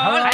好，来。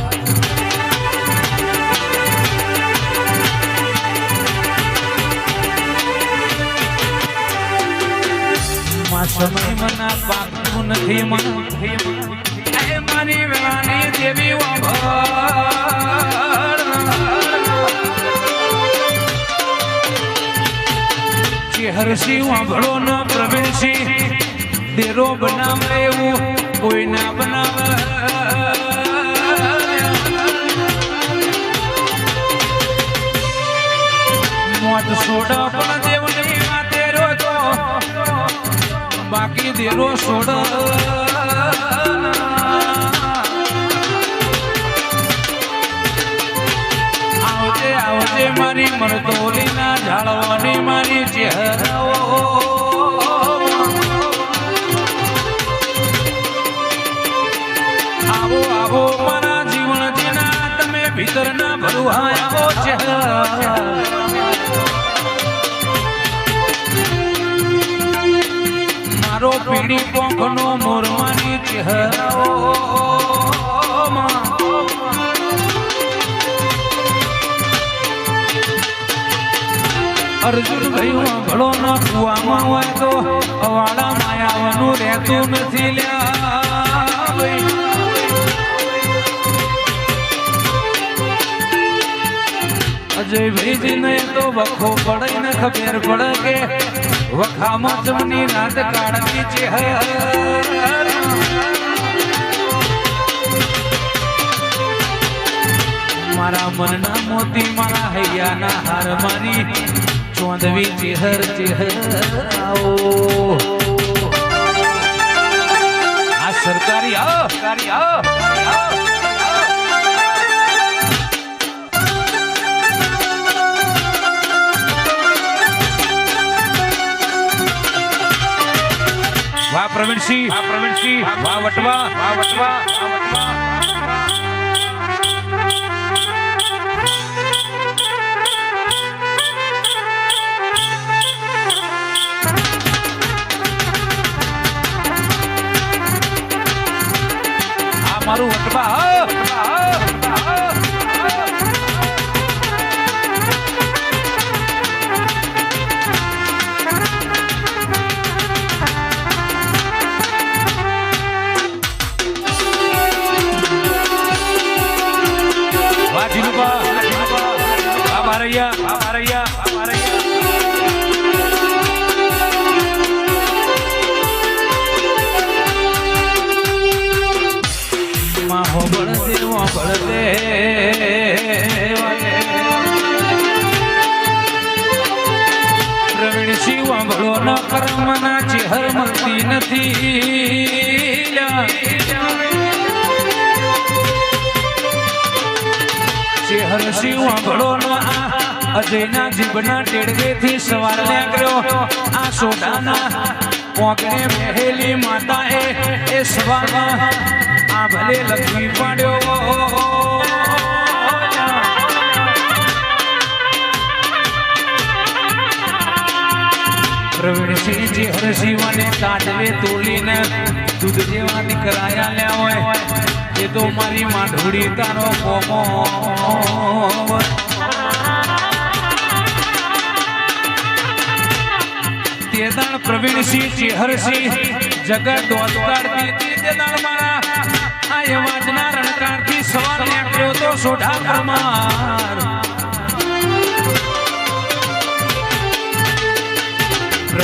સમય મના પાકતું નથી મન. મારી વેવાની દેવી હરસિંહ વાંભળો ન પ્રવીણસિંહ દેરો બનાવે એવું કોઈ ના બનાવે. મોત સોડા પણ દેવની બાકી દેરો છોડ. આવજે આવજે મારી મરતોલીના ઝાડવાની મારી ચહેરાઓ. આવો આવો મારા જીવન જીના તમે ભીતરના ભરવાયા ચહેરા. પીડી પોંખનો મોરવાની ચહેરાઓ અર્જુન ભાઈ ભળો ના કુવામાં હોય તો અવાડા માયાવાનું રહેતું નથી લ્યા. ભાઈ. અજયભાઈ ને તો વખો પડે ને ખબર પડે કે કાઢતી છે મારા મનના મોતી હૈયાના હાર મારી ચોંધવી ચેહર ચેહર, આવો. આ સરકારી, આવો સરકારી, આવો. વાહ પ્રવીણસિંહ વાહ પ્રવીણસિંહ વાહ વટવા વાહ વટવા વાહ વટવા. ન કર્મના ચેહર મળતી નથી. ચેહર શિવ વાંભળો ન અજયના જીભના ટેડવેથી સવાર લાગ્યો આ સોડાના પોકણે પહેલી માતા એ એ સવારમાં આ ભલે લખી પાડ્યો. પ્રવીણસિંહજી હરસિંહને તાટવે તોલીને દૂધ જેવા દીકરાયા લ્યા હોય. એ તો મારી માઢોડી તારો કોમો તેદાણ પ્રવીણસિંહ ચેહરસિંહ જગત દોત કાઢતી હતી તે દાણ મારા. આ અવાજના રણકારથી સવાર નીકળ્યો તો સોઢા પરમાર.